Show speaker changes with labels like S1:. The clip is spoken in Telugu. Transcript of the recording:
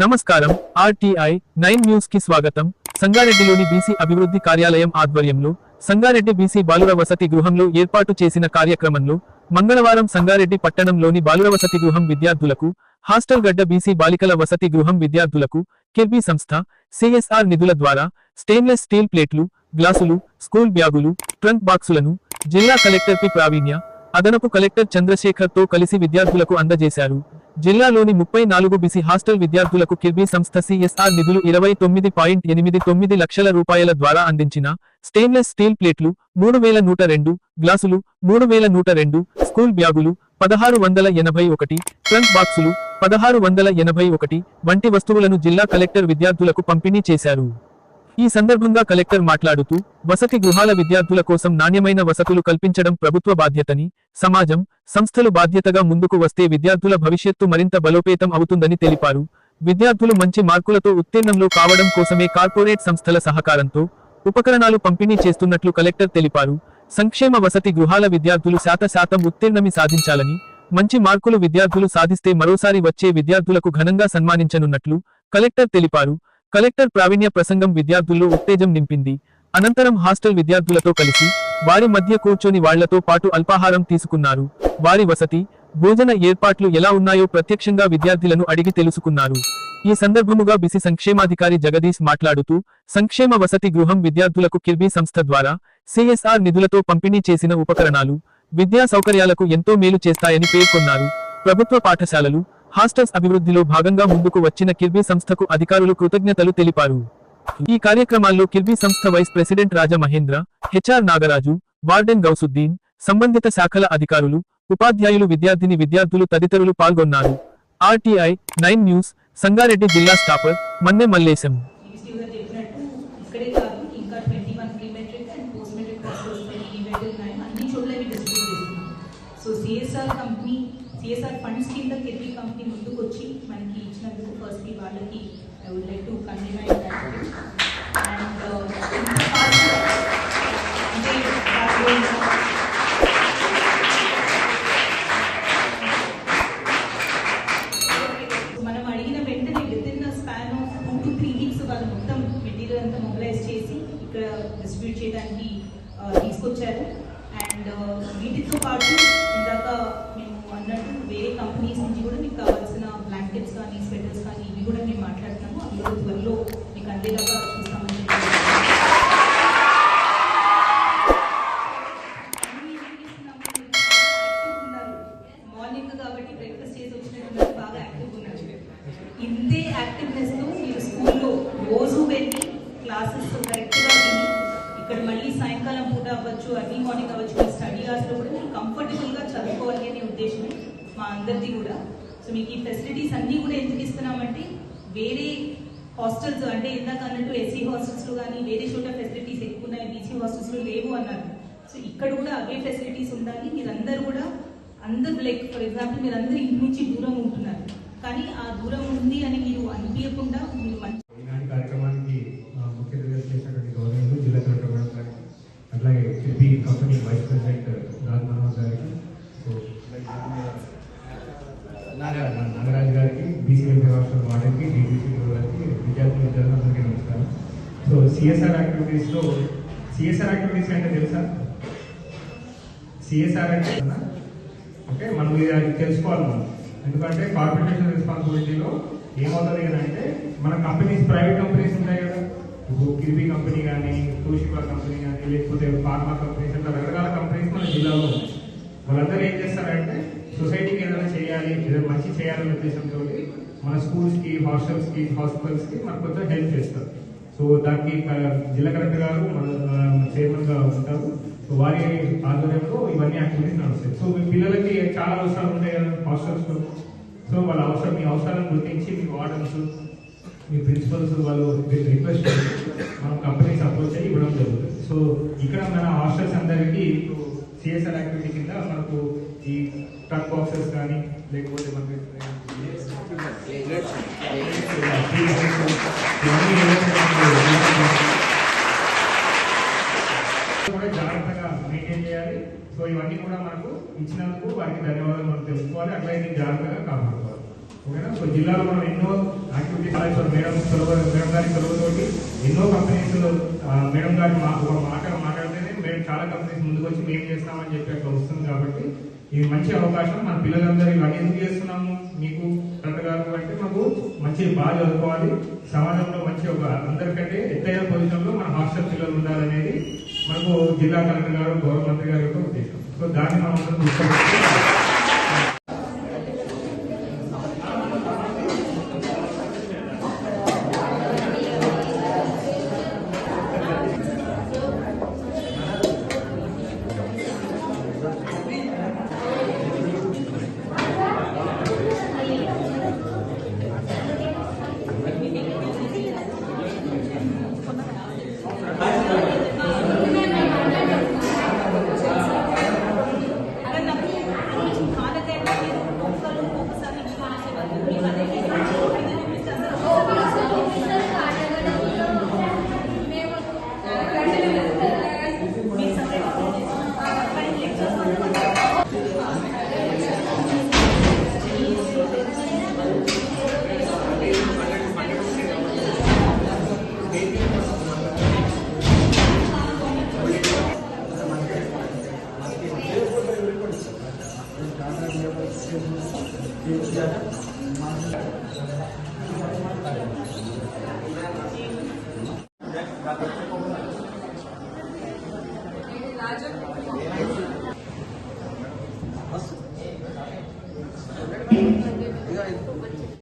S1: నమస్కారం. ఆర్టీఐ నైన్ న్యూస్కి స్వాగతం. సంగారెడ్డిలోని బీసీ అభివృద్ధి కార్యాలయం ఆధ్వర్యంలో సంగారెడ్డి బీసీ బాలుర వసతి గృహంలో ఏర్పాటు చేసిన కార్యక్రమంలో మంగళవారం సంగారెడ్డి పట్టణంలోని బాలుర వసతి గృహం విద్యార్థులకు హాస్టల్ గడ్డ బీసీ బాలికల వసతి గృహం విద్యార్థులకు కిర్బీ సంస్థ సిఎస్ఆర్ నిధుల ద్వారా స్టెయిన్లెస్ స్టీల్ ప్లేట్లు గ్లాసులు స్కూల్ బ్యాగులు ట్రంక్ బాక్సులను జిల్లా కలెక్టర్ పి. ప్రావీణ్య అదనపు కలెక్టర్ చంద్రశేఖర్తో కలిసి విద్యార్థులకు అందజేశారు. జిల్లాలోని ముప్పై నాలుగు బిసి హాస్టల్ విద్యార్థులకు కిర్బీ సంస్థ సిఎస్ఆర్ నిధులు ఇరవై తొమ్మిది పాయింట్ ఎనిమిది తొమ్మిది లక్షల రూపాయల ద్వారా అందించిన స్టెయిన్లెస్ స్టీల్ ప్లేట్లు మూడు వేల నూట రెండు గ్లాసులు మూడు వేల నూట రెండు స్కూల్ బ్యాగులు పదహారు వందల ఎనభై ఒకటి ట్రంక్ బాక్సులు పదహారు వందల ఎనభై ఒకటి వంటి వస్తువులను జిల్లా కలెక్టర్ విద్యార్థులకు పంపిణీ చేశారు. ఈ సందర్భంగా కలెక్టర్ మాట్లాడుతూ వసతి గృహాల విద్యార్థుల కోసం నాణ్యమైన వసతులు కల్పించడం ప్రభుత్వ బాధ్యతని సమాజం సంస్థలు బాధ్యతగా ముందుకు వస్తే విద్యార్థుల భవిష్యత్తు మరింత బలోపేతం అవుతుందని తెలిపారు. విద్యార్థులు మంచి మార్కులతో ఉత్తీర్ణంలో కావడం కోసమే కార్పొరేట్ సంస్థల సహకారంతో ఉపకరణాలు పంపిణీ చేస్తున్నట్లు కలెక్టర్ తెలిపారు. సంక్షేమ వసతి గృహాల విద్యార్థులు శాత శాతం ఉత్తీర్ణమి సాధించాలని మంచి మార్కులు విద్యార్థులు సాధిస్తే మరోసారి వచ్చే విద్యార్థులకు ఘనంగా సన్మానించనున్నట్లు కలెక్టర్ తెలిపారు. కలెక్టర్ ప్రావీణ్య ప్రసంగం విద్యార్థుల్లో ఉత్తేజం నింపింది. అనంతరం హాస్టల్ విద్యార్థులతో కలిసి వారి మధ్య కూర్చొని వాళ్ళతో పాటు అల్పాహారం తీసుకున్నారు. వారి వసతి భోజన ఏర్పాట్లు ఎలా ఉన్నాయో ప్రత్యక్షంగా విద్యార్థులను అడిగి తెలుసుకున్నారు. ఈ సందర్భముగా బిసి సంక్షేమాధికారి జగదీష్ మాట్లాడుతూ సంక్షేమ వసతి గృహం విద్యార్థులకు కిర్బీ సంస్థ ద్వారా సిఎస్ఆర్ నిధులతో పంపిణీ చేసిన ఉపకరణాలు విద్యా సౌకర్యాలకు ఎంతో మేలు చేస్తాయని పేర్కొన్నారు. ప్రభుత్వ పాఠశాలలు హాస్టల్స్ అభివృద్ధిలో భాగంగా ముందుకు వచ్చిన కిర్బీ సంస్థకు అధికారులు కృతజ్ఞతలు తెలిపారు. ఈ కార్యక్రమాల్లో కిర్బీ సంస్థ vice president Raja Mahendra HR Nagaraju warden Gousuddin సంబంధిత శాఖల అధికారులు ఉపాధ్యాయులు విద్యార్థిని విద్యార్థులు తదితరులు పాల్గొన్నారు. ఆర్టీఐ నైన్ న్యూస్ సంగారెడ్డి జిల్లా స్టాపర్ మన్నె మల్లేశం.
S2: వాళ్ళకి I would like to convey my gratitude and ఇంత ఫాస్ట్ అంటే వాళ్ళు మనం అడిగిన వెంటనే with in span of two to three weeks వాళ్ళు మొత్తం మెటీరియల్ అంతా మొబిలైజ్ చేసి ఇక్కడ డిస్ట్రిబ్యూట్ చేయడానికి తీసుకొచ్చారు. అండ్ వీటితో పాటు ఇందాక మేము అన్నట్టు వేరే కంపెనీస్ నుంచి కూడా మీకు కావాల్సిన బ్లాంకెట్స్ కానీ స్వెటర్స్ కానీ ఇవి కూడా మేము మాట్లాడుతాము అవి కూడా త్వరలో మీకు అందేలాగా చూస్తామని మార్నింగ్ కాబట్టి బ్రేక్ఫాస్ట్ చేసి వచ్చినట్టున్నారు. బాగా యాక్టివ్ ఉన్నారు. ఇంతే యాక్టివ్నెస్తో మీరు స్కూల్లో రోజు వెళ్ళి క్లాసెస్ కరెక్ట్గా విని ఇక్కడ మళ్ళీ సాయంకాలం పూట అవ్వచ్చు అర్లీ మార్నింగ్ అవ్వచ్చు మీ స్టడీ అవర్స్ కూడా మీరు కంఫర్టబుల్గా చదువుకోవాలి అనే ఉద్దేశం మా అందరిది కూడా. సో మీకు ఈ ఫెసిలిటీస్ అన్నీ కూడా ఎందుకు ఇస్తున్నామంటే వేరే హాస్టల్స్ అంటే ఇందాక అన్నట్టు ఎస్సీ హాస్టల్స్లో కానీ వేరే చోట ఫెసిలిటీస్ ఎక్కువ ఉన్నాయి బీసీ హాస్టల్స్లో లేవు అన్నారు. సో ఇక్కడ కూడా అవే ఫెసిలిటీస్ ఉండాలి. మీరందరూ కూడా అందరు లైక్ ఫర్ ఎగ్జాంపుల్ మీరు అందరూ ఇంటి నుంచి దూరం ఉంటున్నారు. కానీ ఆ దూరం ఉంది అని మీరు అనిపించకుండా మీరు మంచి
S3: ఈనాటి కార్యక్రమానికి ఆ, ముఖ్య అతిథిగా చేసినటువంటి గవర్నమెంట్ జిల్లా కలెక్టర్ మేడం గారికి అట్లాగే CP company vice president Raj Manohar గారికి సో, నాగ- నాగరాజ్ గారికి బీసీ వెల్ఫేర్ హాస్టల్ గారికి విద్యార్థులు విద్యార్థులందరికీ నమస్కారం. సో సిఎస్ఆర్ యాక్టివిటీస్లో సిఎస్ఆర్ యాక్టివిటీస్ అంటే తెలుసా? సిఎస్ఆర్ అంటే ఓకే మనం ఇది అది తెలుసుకోవాలి మనం. ఎందుకంటే కార్పొరేషన్ రెస్పాన్సిబిలిటీలో ఏమవుతుంది అని అంటే మన కంపెనీస్ ప్రైవేట్ కంపెనీస్ ఉంటాయి కదా. ఇప్పుడు కిర్బీ కంపెనీ కానీ తోషిబా కంపెనీ కానీ లేకపోతే ఫార్మా కంపెనీస్ అంటే రకరకాల కంపెనీస్ మన జిల్లాలో ఉన్నాయి వాళ్ళందరూ ఏం చేస్తారంటే సొసైటీకి ఏదైనా చేయాలి ఏదైనా మంచి చేయాలనే ఉద్దేశంతో మన స్కూల్స్కి హాస్టల్స్కి హాస్పిటల్స్కి మనకు కొంచెం హెల్ప్ చేస్తారు. సో దానికి జిల్లా కలెక్టర్ గారు మన చైర్మన్గా ఉంటారు. సో వారి ఆధ్వర్యంలో ఇవన్నీ యాక్టివిటీస్ నడుస్తాయి. సో మీ పిల్లలకి చాలా అవసరాలు ఉంటాయి కదా హాస్టల్స్లో సో వాళ్ళ అవసరం మీ అవసరాలను గుర్తించి మీ వార్డన్స్ మీ ప్రిన్సిపల్స్ వాళ్ళు రిక్వెస్ట్ మనం కంపెనీస్ అప్రోచ్ అయ్యి ఇవ్వడం జరుగుతుంది. సో ఇక్కడ మన హాస్టల్స్ అందరికీ ఇప్పుడు సిఎస్ఆర్ యాక్టివిటీ కింద మనకు ఈ ట్రక్ బాక్సెస్ కానీ లేకపోతే మనకి కూడా జాగ్రత్తగా మెయింటైన్ చేయాలి. సో ఇవన్నీ కూడా మనకు ఇచ్చినందుకు వారికి ధన్యవాదాలు మనం తెలుసుకోవాలి. అట్లయితే జాగ్రత్తగా కాపాడుకోవాలి. ఓకేనా? సో జిల్లాలో మనం ఎన్నో యాక్టివిటీస్ మేడం మేడం గారి సులభతోటి ఎన్నో కంపెనీస్ మేడం గారి మాకు మాట మేము చాలా కంపెనీస్ ముందుకు వచ్చి మేము చేస్తామని చెప్పి అట్లా వస్తుంది కాబట్టి ఇది మంచి అవకాశం. మన పిల్లలందరూ ఇవన్నీ ఎందుకు చేస్తున్నాము? మీకు కరెక్ట్ గారు అంటే మాకు మంచి బాగా చదువుకోవాలి. సమాజంలో మంచి ఒక అందరికంటే ఎత్తైన పొజిషన్లో మన హాస్టల్ పిల్లలు ఉండాలనేది మనకు జిల్లా కలెక్టర్ గారు గౌరవ మంత్రి గారు యొక్క ఉద్దేశం. సో దాన్ని మనం Thank
S4: you.